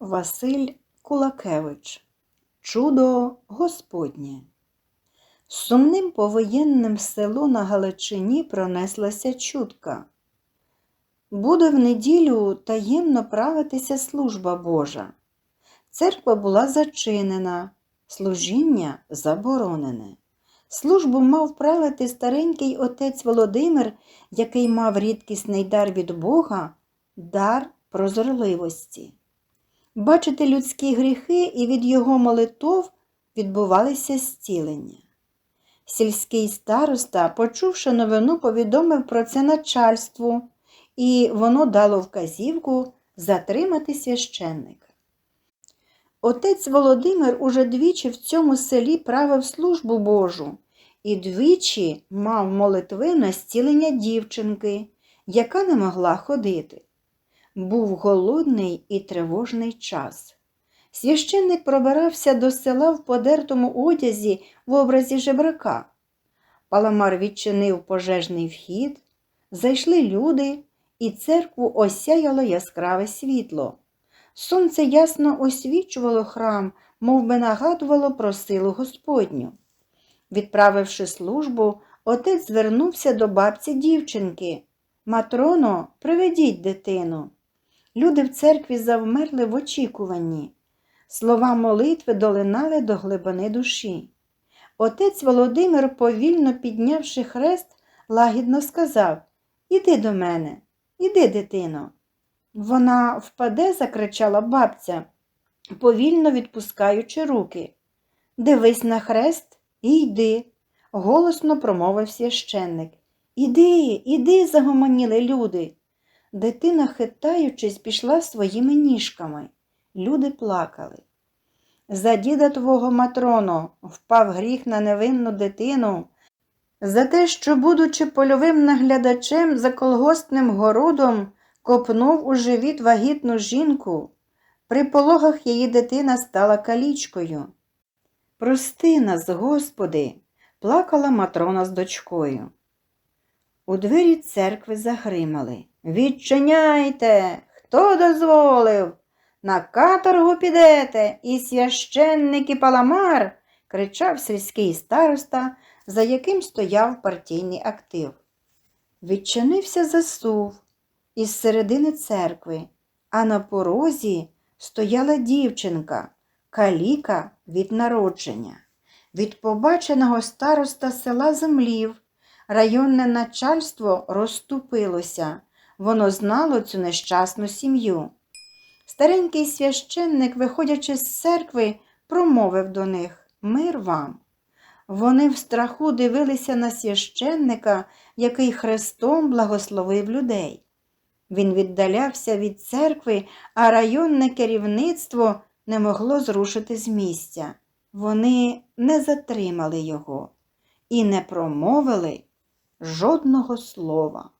Василь Кулакевич Чудо Господнє Сумним повоєнним селу на Галичині пронеслася чутка. Буде в неділю таємно правитися служба Божа. Церква була зачинена, служіння заборонене. Службу мав правити старенький отець Володимир, який мав рідкісний дар від Бога, дар прозорливості. Бачити людські гріхи і від його молитов відбувалися зцілення. Сільський староста, почувши новину, повідомив про це начальству, і воно дало вказівку затримати священника. Отець Володимир уже двічі в цьому селі правив службу Божу і двічі мав молитви на зцілення дівчинки, яка не могла ходити. Був голодний і тривожний час. Священник пробирався до села в подертому одязі в образі жебрака. Паламар відчинив пожежний вхід, зайшли люди, і церкву осяяло яскраве світло. Сонце ясно освічувало храм, мов би нагадувало про силу Господню. Відправивши службу, отець звернувся до бабці дівчинки. Матроно, приведіть дитину. Люди в церкві завмерли в очікуванні. Слова молитви долинали до глибини душі. Отець Володимир, повільно піднявши хрест, лагідно сказав Іди до мене, іди, дитино. Вона впаде, закричала бабця, повільно відпускаючи руки. Дивись на хрест і йди, голосно промовив священник. Іди, іди, загомоніли люди. Дитина, хитаючись, пішла своїми ніжками. Люди плакали. За діда твого Матроно впав гріх на невинну дитину, за те, що, будучи польовим наглядачем за колгоспним городом, копнув у живіт вагітну жінку. При пологах її дитина стала калічкою. Прости нас, Господи, плакала Матрона з дочкою. У двері церкви загримали. Відчиняйте, хто дозволив? На каторгу підете, і священник і паламар, кричав сільський староста, за яким стояв партійний актив. Відчинився засув із середини церкви, а на порозі стояла дівчинка, каліка від народження. Від побаченого староста села землів. Районне начальство розступилося, воно знало цю нещасну сім'ю. Старенький священник, виходячи з церкви, промовив до них Мир вам. Вони в страху дивилися на священника, який хрестом благословив людей. Він віддалявся від церкви, а районне керівництво не могло зрушити з місця. Вони не затримали його і не промовили жодного слова.